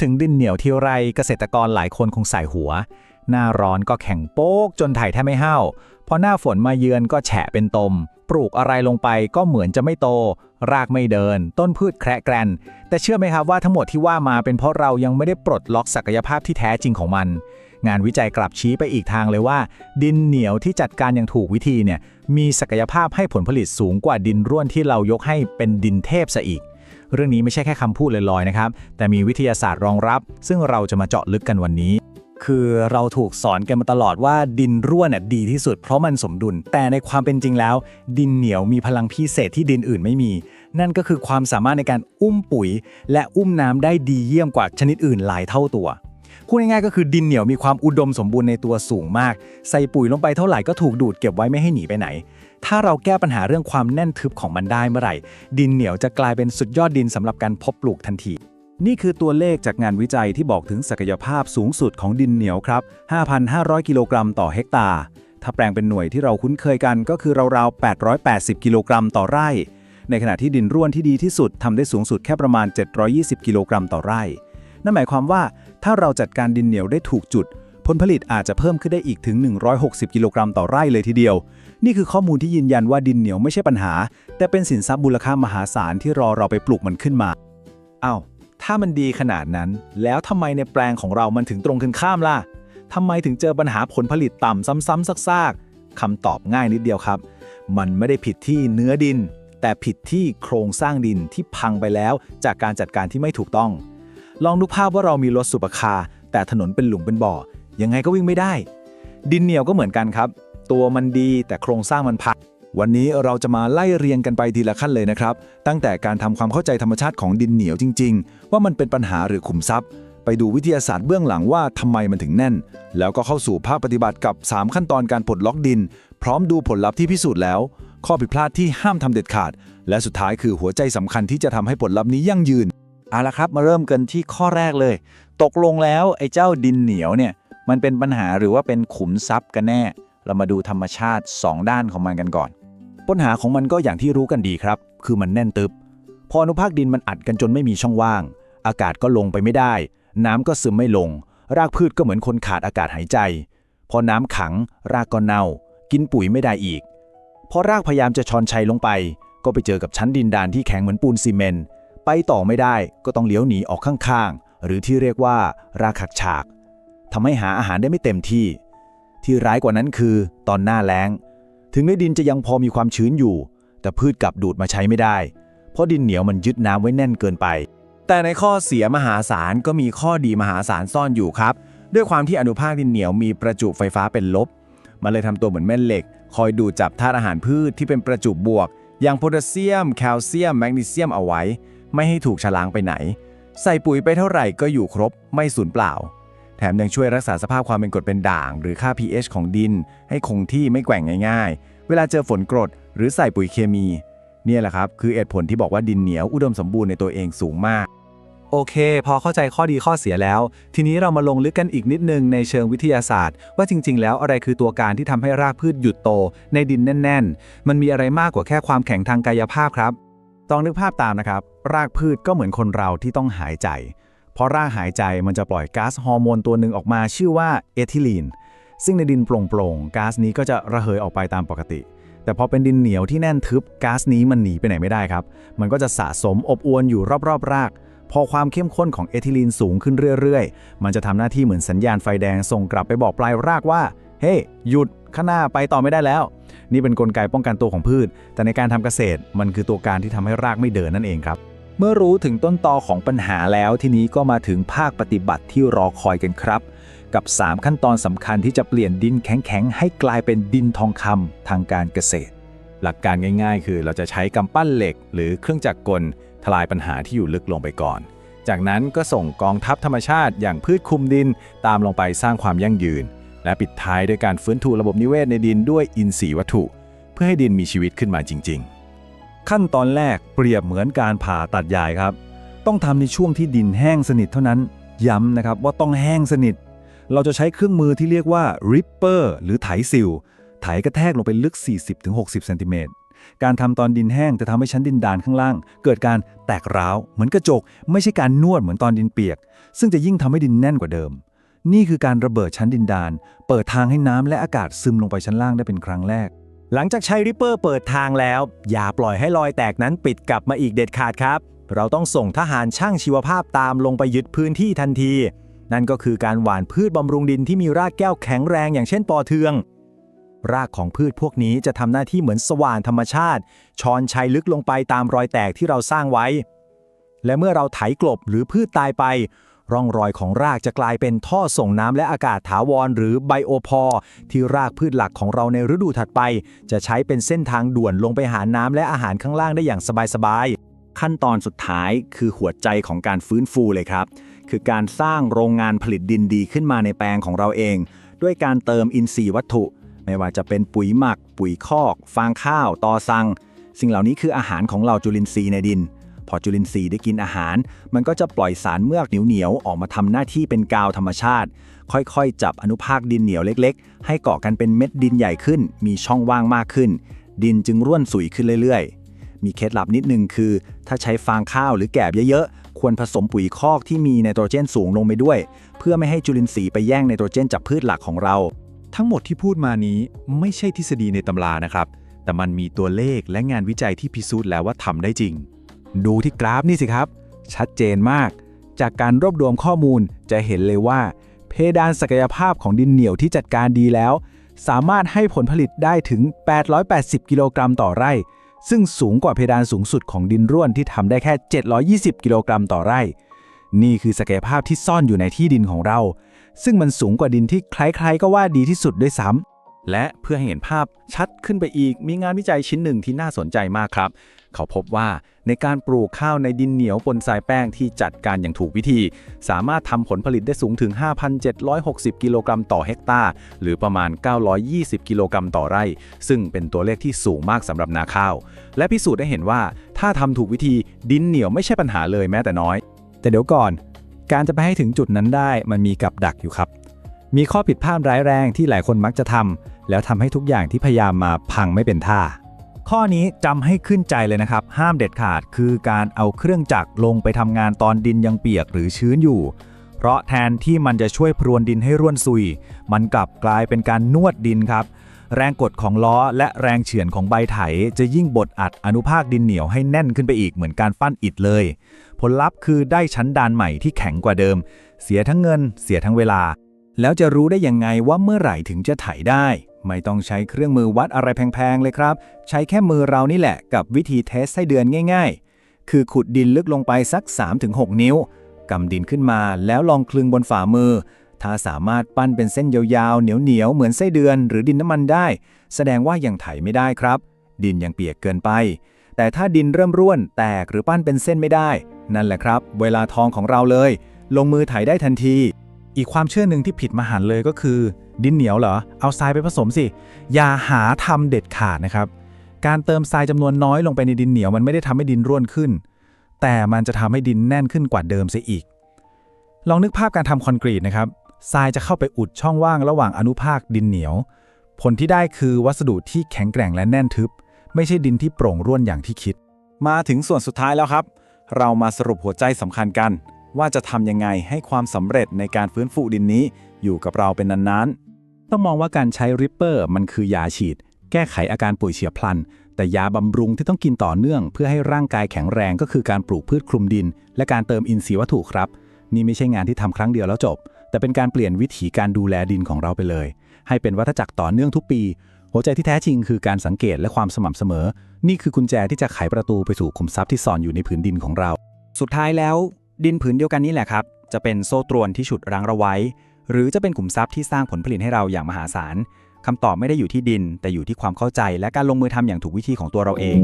ถึงดินเหนียวทีไรเกษตรกรหลายคนคงใส่หัว หน้าร้อนก็แข็งโป๊กจนไถแทบไม่เห้าพอหน้าฝนมาเยือนก็แฉะเป็นตม ปลูกอะไรลงไปก็เหมือนจะไม่โต รากไม่เดิน ต้นพืชแคระแกรนแต่เชื่อไหมครับว่าทั้งหมดที่ว่ามาเป็นเพราะเรายังไม่ได้ปลดล็อกศักยภาพที่แท้จริงของมัน งานวิจัยกลับชี้ไปอีกทางเลยว่า ดินเหนียวที่จัดการอย่างถูกวิธีเนี่ยมีศักยภาพให้ผลผลิตสูงกว่าดินร่วนที่เรายกให้เป็นดินเทพซะอีก เรื่องนี้ไม่ใช่แค่คำพูดลอยๆนะครับ แต่มีวิทยาศาสตร์รองรับ ซึ่งเราจะมาเจาะลึกกันวันนี้ คือเราถูกสอนกันมาตลอดว่าดินร่วนน่ะดีที่สุดเพราะมันสมดุล แต่ในความเป็นจริงแล้ว ดินเหนียวมีพลังพิเศษที่ดินอื่นไม่มี นั่นก็คือความสามารถในการอุ้มปุ๋ย และอุ้มน้ำได้ดีเยี่ยมกว่าชนิดอื่นหลายเท่าตัว พูดง่ายๆก็คือดินเหนียวมีความอุดมสมบูรณ์ในตัวสูงมาก ใส่ปุ๋ยลงไปเท่าไหร่ก็ถูกดูดเก็บไว้ไม่ให้หนีไปไหน ถ้าเราแก้ปัญหาเรื่องความแน่นทึบของมันได้เมื่อไหร่ ดินเหนียวจะกลายเป็นสุดยอดดินสำหรับการเพาะปลูกทันที นี่คือตัวเลขจากงานวิจัยที่บอกถึงศักยภาพสูงสุดของดินเหนียวครับ 5,500 กิโลกรัมต่อเฮกตาร์ถ้าแปลงเป็นหน่วยที่เราคุ้นเคยกันก็คือราวๆ880 กิโลกรัมต่อไร่ ในขณะที่ดินร่วนที่ดีที่สุดทำได้สูงสุดแค่ประมาณ 720 กิโลกรัมต่อไร่ นั่นหมายความว่า ถ้าเราจัดการดินเหนียวได้ถูกจุด ผลผลิตอาจจะเพิ่มขึ้นได้อีกถึง 160 กิโลกรัมต่อไร่เลยทีเดียว นี่คือข้อมูลที่ยืนยันว่าดินเหนียวไม่ใช่ปัญหา แต่เป็นสินทรัพย์มูลค่ามหาศาลที่รอเราไปปลูกมันขึ้นมาอ้าวถ้ามันดีขนาดนั้น แล้วทำไมในแปลงของเรามันถึงตรงกันข้ามล่ะทำไมถึงเจอปัญหาผลผลิตต่ำซ้ำๆซากๆคำตอบง่ายนิดเดียวครับ มันไม่ได้ผิดที่เนื้อดิน แต่ผิดที่โครงสร้างดินที่พังไปแล้ว จากการจัดการที่ไม่ถูกต้อง ลองดูภาพว่าเรามีรถสุปคาร์แต่ถนนเป็นหลุมเป็นบ่อ ยังไงก็วิ่งไม่ได้ ดินเหนียวก็เหมือนกันครับ ตัวมันดีแต่โครงสร้างมันพังวันนี้เราจะมาไล่เรียงกันไปทีละขั้นเลยนะครับ ตั้งแต่การทำความเข้าใจธรรมชาติของดินเหนียวจริง ๆ ว่ามันเป็นปัญหาหรือขุมทรัพย์ ไปดูวิทยาศาสตร์เบื้องหลังว่าทำไมมันถึงแน่น แล้วก็เข้าสู่ภาคปฏิบัติกับ 3 ขั้นตอนการปลดล็อกดิน พร้อมดูผลลัพธ์ที่พิสูจน์แล้ว ข้อผิดพลาดที่ห้ามทำเด็ดขาด และสุดท้ายคือหัวใจสำคัญที่จะทำให้ผลลัพธ์นี้ยั่งยืน เอาละครับมาเริ่มกันที่ข้อแรกเลย ตกลงแล้วไอ้เจ้าดินเหนียวเนี่ยมันเป็นปัญหาหรือว่าเป็นขุมทรัพย์กันแน่ เรามาดูธรรมชาติ 2 ด้านของมันกันก่อน ปัญหาของมันก็อย่างที่รู้กันดีครับ คือมันแน่นตึบ พออนุภาคดินมันอัดกันจนไม่มีช่องว่าง อากาศก็ลงไปไม่ได้ น้ำก็ซึมไม่ลง รากพืชก็เหมือนคนขาดอากาศหายใจ พอน้ำขัง รากก็เน่า กินปุ๋ยไม่ได้อีก พอรากพยายามจะชอนชัยลงไป ก็ไปเจอกับชั้นดินดานที่แข็งเหมือนปูนซีเมนต์ ไปต่อไม่ได้ก็ต้องเลี้ยวหนีออกข้างๆ หรือที่เรียกว่าราขักฉากทำให้หาอาหารได้ไม่เต็มที่ ที่ร้ายกว่านั้นคือตอนหน้าแล้ง ถึงในดินจะยังพอมีความชื้นอยู่ แต่พืชกลับดูดมาใช้ไม่ได้ เพราะดินเหนียวมันยึดน้ำไว้แน่นเกินไป แต่ในข้อเสียมหาศาลก็มีข้อดีมหาศาลซ่อนอยู่ครับ ด้วยความที่อนุภาคดินเหนียวมีประจุไฟฟ้าเป็นลบ มันเลยทำตัวเหมือนแม่เหล็ก คอยดูดจับธาตุอาหารพืชที่เป็นประจุบวก อย่างโพแทสเซียม แคลเซียม แมกนีเซียมเอาไว้ ไม่ให้ถูกฉลางไปไหน ใส่ปุ๋ยไปเท่าไหร่ก็อยู่ครบไม่สูญเปล่า แถมยังช่วยรักษาสภาพความเป็นกรดเป็นด่าง หรือค่า pH ของดิน ให้คงที่ไม่แกว่งง่ายๆ เวลาเจอฝนกรดหรือใส่ปุ๋ยเคมี เนี่ยแหละครับคือเหตุผลที่บอกว่าดินเหนียวอุดมสมบูรณ์ในตัวเองสูงมากโอเค พอเข้าใจข้อดีข้อเสียแล้ว ทีนี้เรามาลงลึกกันอีกนิดนึงในเชิงวิทยาศาสตร์ ว่าจริง ๆ แล้วอะไรคือตัวการที่ทำให้รากพืชหยุดโต ในดินแน่น ๆ มันมีอะไรมากกว่าแค่ความแข็งทางกายภาพครับ ต้องนึกภาพตามนะครับ รากพืชก็เหมือนคนเราที่ต้องหายใจ เพราะรากหายใจมันจะปล่อยก๊าซฮอร์โมนตัวหนึ่งออกมาชื่อว่าเอทิลีน ซึ่งในดินโปร่งๆก๊าซนี้ก็จะระเหยออกไปตามปกติ แต่พอเป็นดินเหนียวที่แน่นทึบก๊าซนี้มันหนีไปไหนไม่ได้ครับ มันก็จะสะสมอบอวนอยู่รอบๆ ราก พอความเข้มข้นของเอทิลีนสูงขึ้นเรื่อยๆ มันจะทำหน้าที่เหมือนสัญญาณไฟแดงส่งกลับไปบอกปลายรากว่า เฮ้หยุดข้างหน้าไปต่อไม่ได้แล้ว นี่เป็นนกลไกป้องกันตัวของพืช แต่ในการทำเกษตรมันคือตัวการที่ทำให้รากไม่เดินนั่นเองครับ เมื่อรู้ถึงต้นตอของปัญหาแล้วทีนี้ก็มาถึงภาคปฏิบัติที่รอคอยกันครับ กับ 3 ขั้นตอนสำคัญที่จะเปลี่ยนดินแข็งๆให้กลายเป็นดินทองคำทางการเกษตร หลักการง่าย ๆ คือเราจะใช้กำปั้นเหล็ก หรือเครื่องจักรกลทลายปัญหาที่อยู่ลึกลงไปก่อน จากนั้นก็ส่งกองทัพธรรมชาติอย่างพืชคลุมดินตามลงไปสร้างความยั่งยืน และปิดท้ายด้วยการฟื้นฟูระบบนิเวศในดินด้วยอินทรีย์วัตถุ เพื่อให้ดินมีชีวิตขึ้นมาจริง ๆ ขั้นตอนแรกเปรียบเหมือนการผ่าตัดใหญ่ครับ ต้องทำในช่วงที่ดินแห้งสนิทเท่านั้น ย้ำนะครับว่าต้องแห้งสนิท เราจะใช้เครื่องมือที่เรียกว่า ripper หรือไถซิลไถกระแทกลงไปลึก 40-60เซนติเมตรการทำตอนดินแห้งจะทำให้ชั้นดินดานข้างล่าง เกิดการแตกร้าว เหมือนกระจก ไม่ใช่การนวดเหมือนตอนดินเปียก ซึ่งจะยิ่งทำให้ดินแน่นกว่าเดิม นี่คือการระเบิดชั้นดินดาน เปิดทางให้น้ำและอากาศซึมลงไปชั้นล่างได้เป็นครั้งแรก หลังจากใช้ริปเปอร์เปิดทางแล้ว อย่าปล่อยให้รอยแตกนั้นปิดกลับมาอีกเด็ดขาดครับ เราต้องส่งทหารช่างชีวภาพตามลงไปยึดพื้นที่ทันที นั่นก็คือการหว่านพืชบำรุงดินที่มีรากแก้วแข็งแรงอย่างเช่นปอเทือง รากของพืชพวกนี้จะทำหน้าที่เหมือนสว่านธรรมชาติช้อนชัยลึกลงไปตามรอยแตกที่เราสร้างไว้ และเมื่อเราไถกลบหรือพืชตายไป ร่องรอยของรากจะกลายเป็นท่อส่งน้ำและอากาศถาวร หรือไบโอพอที่รากพืชหลักของเราในฤดูถัดไป จะใช้เป็นเส้นทางด่วนลงไปหาน้ำและอาหารข้างล่างได้อย่างสบายๆ ขั้นตอนสุดท้ายคือหัวใจของการฟื้นฟูเลยครับ คือการสร้างโรงงานผลิตดินดีขึ้นมาในแปลงของเราเอง ด้วยการเติมอินทรีย์วัตถุ ไม่ว่าจะเป็นปุ๋ยหมัก ปุ๋ยคอก ฟางข้าว ตอซัง สิ่งเหล่านี้คืออาหารของเราจุลินทรีย์ในดิน พอจุลินทรีย์ได้กินอาหาร มันก็จะปล่อยสารเมือกเหนียวๆออกมาทำหน้าที่เป็นกาวธรรมชาติ ค่อยๆ จับอนุภาคดินเหนียวเล็กๆ ให้เกาะกันเป็นเม็ดดินใหญ่ขึ้น มีช่องว่างมากขึ้น ดินจึงร่วนสุยขึ้นเรื่อยๆ มีเคล็ดลับนิดนึงคือ ถ้าใช้ฟางข้าวหรือแกบเยอะๆ ควรผสมปุ๋ยคอกที่มีไนโตรเจนสูงลงไปด้วย เพื่อไม่ให้จุลินทรีย์ไปแย่งไนโตรเจนจากพืชหลักของเรา ทั้งหมดที่พูดมานี้ไม่ใช่ทฤษฎีในตำรานะครับแต่มันมีตัวเลขและงานวิจัยที่พิสูจน์แล้วว่าทำได้จริง ดูที่กราฟนี่สิครับ ชัดเจนมาก จากการรวบรวมข้อมูลจะเห็นเลยว่า เพดานศักยภาพของดินเหนียวที่จัดการดีแล้ว สามารถให้ผลผลิตได้ถึง 880 กิโลกรัมต่อไร่ ซึ่งสูงกว่าเพดานสูงสุดของดินร่วนที่ทำได้แค่ 720 กิโลกรัมต่อไร่ นี่คือศักยภาพที่ซ่อนอยู่ในที่ดินของเรา ซึ่งมันสูงกว่าดินที่ใครๆก็ว่าดีที่สุดด้วยซ้ำ และเพื่อให้เห็นภาพชัดขึ้นไปอีก มีงานวิจัยชิ้นหนึ่งที่น่าสนใจมากครับ เขาพบว่าในการปลูกข้าวในดินเหนียวปนทรายแป้งที่จัดการอย่างถูกวิธี สามารถทำผลผลิตได้สูงถึง 5,760 กิโลกรัมต่อเฮกตาร์ หรือประมาณ 920 กิโลกรัมต่อไร่ ซึ่งเป็นตัวเลขที่สูงมากสำหรับนาข้าว และพิสูจน์ได้เห็นว่า ถ้าทำถูกวิธีดินเหนียวไม่ใช่ปัญหาเลยแม้แต่น้อย แต่เดี๋ยวก่อน การจะไปให้ถึงจุดนั้นได้มันมีกับดักอยู่ครับ มีข้อผิดพลาดร้ายแรงที่หลายคนมักจะทำ แล้วทำให้ทุกอย่างที่พยายามมาพังไม่เป็นท่า ข้อนี้จำให้ขึ้นใจเลยนะครับ ห้ามเด็ดขาดคือการเอาเครื่องจักรลงไปทำงานตอนดินยังเปียกหรือชื้นอยู่ เพราะแทนที่มันจะช่วยพรวนดินให้ร่วนซุย มันกลับกลายเป็นการนวดดินครับ แรงกดของล้อและแรงเฉือนของใบไถ จะยิ่งบดอัดอนุภาคดินเหนียวให้แน่นขึ้นไปอีกเหมือนการปั้นอิฐเลย ผลลัพธ์คือได้ชั้นดานใหม่ที่แข็งกว่าเดิม เสียทั้งเงิน เสียทั้งเวลา แล้วจะรู้ได้ยังไงว่าเมื่อไหร่ถึงจะไถได้ ไม่ต้องใช้เครื่องมือวัดอะไรแพงๆเลยครับ ใช้แค่มือเรานี่แหละกับวิธีเทสไส้เดือนง่าย ๆ คือขุดดินลึกลงไปสัก 3-6 นิ้วกำดินขึ้นมาแล้วลองคลึงบนฝ่ามือ ถ้าสามารถปั้นเป็นเส้นยาวๆ เหนียวๆ เหมือนไส้เดือนหรือดินน้ำมันได้ แสดงว่ายังไถไม่ได้ครับ ดินยังเปียกเกินไป แต่ถ้าดินเริ่มร่วน แตกหรือปั้นเป็นเส้นไม่ได้ นั่นแหละครับ เวลาทองของเราเลย ลงมือไถได้ทันที อีกความเชื่อหนึ่งที่ผิดมหันเลยก็คือ ดินเหนียวเหรอ เอาทรายไปผสมสิ อย่าหาทำเด็ดขาดนะครับ การเติมทรายจำนวนน้อยลงไปในดินเหนียวมันไม่ได้ทำให้ดินร่วนขึ้น แต่มันจะทำให้ดินแน่นขึ้นกว่าเดิมเสียอีก ลองนึกภาพการทำคอนกรีตนะครับ ทรายจะเข้าไปอุดช่องว่างระหว่างอนุภาคดินเหนียว ผลที่ได้คือวัสดุที่แข็งแกร่งและแน่นทึบ ไม่ใช่ดินที่โปร่งร่วนอย่างที่คิด มาถึงส่วนสุดท้ายแล้วครับ เรามาสรุปหัวใจสำคัญกัน ว่าจะทำยังไงให้ความสำเร็จในการฟื้นฟูดินนี้ อยู่กับเราเป็นนานๆ ต้องมองว่าการใช้ริปเปอร์มันคือยาฉีด แก้ไขอาการป่วยเฉียบพลัน แต่ยาบำรุงที่ต้องกินต่อเนื่อง เพื่อให้ร่างกายแข็งแรงก็คือการปลูกพืชคลุมดิน และการเติมอินทรีย์วัตถุครับ นี่ไม่ใช่งานที่ทำครั้งเดียวแล้วจบ แต่เป็นการเปลี่ยนวิถีการดูแลดินของเราไปเลย ให้เป็นวัฏจักรต่อเนื่องทุกปี หัวใจที่แท้จริงคือการสังเกตและความสม่ำเสมอ นี่คือกุญแจที่จะไขประตูไปสู่ขุมทรัพย์ที่ซ่อนอยู่ในผืนดินของเรา สุดท้ายแล้ว ดินผืนเดียวกันนี่แหละครับ จะเป็นโซ่ตรวนที่ฉุดรั้งเราไว้ หรือจะเป็นขุมทรัพย์ที่สร้างผลผลิตให้เราอย่างมหาศาลคำตอบไม่ได้อยู่ที่ดิน แต่อยู่ที่ความเข้าใจและการลงมือทำอย่างถูกวิธีของตัวเราเอง